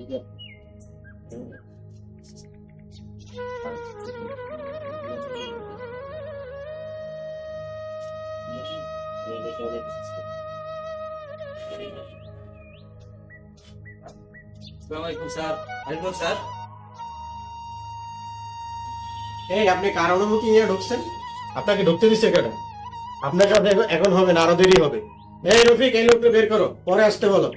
আসসালামু স্যার। এই আপনি কার অনুমতি নিয়ে ঢুকছেন? আপনাকে ঢুকতে দিচ্ছে কেন? আপনার কাছে এখন- এখন হবে না আরও দেরি হবে। এই রফিক এই লোকটা বের করো। পরে আসতে বলো।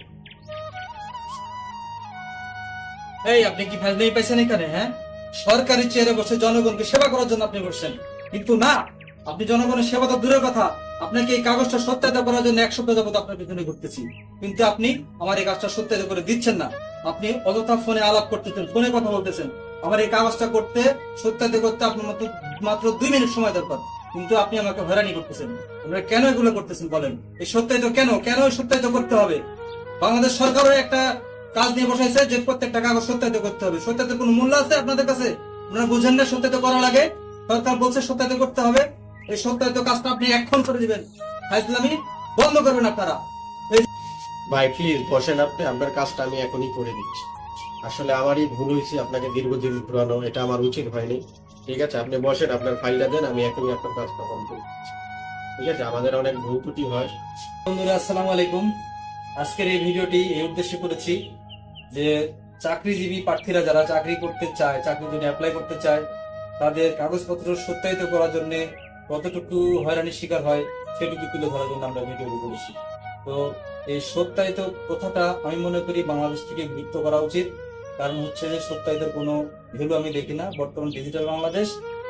এই, আপনি কি ফাজলামি পাইছেন এখানে হ্যাঁ? সরকারি চেয়ারে বসে জনগণকে সেবা করার জন্য আপনি বসছেন। কিন্তু না, আপনি জনগণের সেবা তো দূরের কথা। আপনাকে এই কাগজটা সত্যায়িত করার জন্য এক সপ্তাহ যাবত আপনার পিছনে ঘুরতেছি। কিন্তু আপনি আমার এই কাজটা সত্যায়িত করে দিচ্ছেন না। আপনি অযথা ফোনে আলাপ করতেছেন, ফোনে কথা বলতেছেন। আমার এই কাগজটা করতে, সত্যায়িত করতে আপনার মাত্র মাত্র দুই মিনিট সময় দরকার। কিন্তু আপনি আমাকে হয়রানি করতেছেন। আপনারা কেন এগুলো করতেছেন বলেন? এই সত্যায়িত কেন? কেন সত্যায়িত করতে হবে? বাংলাদেশ সরকারও একটা কাজ নিয়ে বসাইছে যে প্রত্যেকটা কাগজ সত্যায়িত করতে হবে। সত্যায়িত কোনো মূল্য আছে আপনাদের কাছে? আপনারা বুঝেন না সত্যায়িত করা লাগে? সরকার বলছে সত্যায়িত করতে হবে। এই সত্যায়িত কাজটা আপনি এখন করে দিবেন। ফাইজলামি বন্ধ করবেন আপনারা। ভাই প্লিজ বসেন আপনি। আপনার কাজটা আমি এখনই করে দিচ্ছি। আসলে আমারই ভুল হয়েছে আপনাকে দীর্ঘদিন ঘুরানো এটা আমার উচিত হয়নি। ঠিক আছে আপনি বসেন আপনার ফাইলটা দেন আমি এখনই আপনার কাজটা বন্ধ কমপ্লিট ঠিক আছে আমাদের অনেক ভুল ত্রুটি হয়। বন্ধুরা আসসালামু আলাইকুম। আজকের এই ভিডিওটি এই উদ্দেশ্যে করেছি। যে চাকরিজীবী প্রার্থীরা যারা চাকরি করতে চায়, চাকরির জন্য অ্যাপ্লাই করতে চায়, তাদের কাগজপত্র সত্যায়িত করার জন্য কতটুকু হয়রানির শিকার হয় সেটুকু তুলে ধরার জন্য আমরা ভিডিওটি করেছি। তো এই সত্যায়িত কথাটা আমি মনে করি বাংলাদেশ থেকে গুরুত্ব করা উচিত। কারণ হচ্ছে যে সত্যায়িতের কোনো ভ্যালু আমি দেখি না। বর্তমান ডিজিটাল বাংলাদেশ,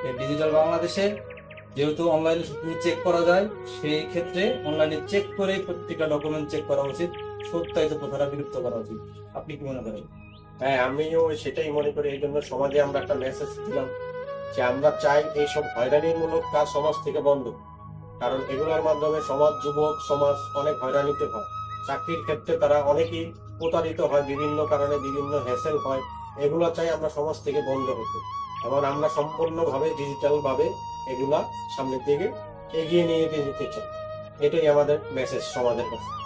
এই ডিজিটাল বাংলাদেশে যেহেতু অনলাইনে চেক করা যায়, সেই ক্ষেত্রে অনলাইনে চেক করে প্রত্যেকটা ডকুমেন্ট চেক করা উচিত। সত্যায়িত কথাটা বিলুপ্ত করা উচিত। আপনি কি মনে করেন? হ্যাঁ আমিও সেটাই মনে করি। এই জন্য সমাজে আমরা একটা মেসেজ দিলাম যে আমরা চাই এইসব হয়রানিমূলক কাজ সমাজ থেকে বন্ধ। কারণ এগুলোর মাধ্যমে সমাজ, যুবক, সমাজ অনেক হয়রানিতে হয়। চাকরির ক্ষেত্রে তারা অনেকেই প্রতারিত হয়, বিভিন্ন কারণে বিভিন্ন হ্যাসেল হয়। এগুলো চাই আমরা সমাজ থেকে বন্ধ হতে এবং আমরা সম্পূর্ণভাবে ডিজিটাল ভাবে এগুলা সামনের দিকে এগিয়ে নিয়ে যেতে চাই। এটাই আমাদের মেসেজ সমাজের কাছে।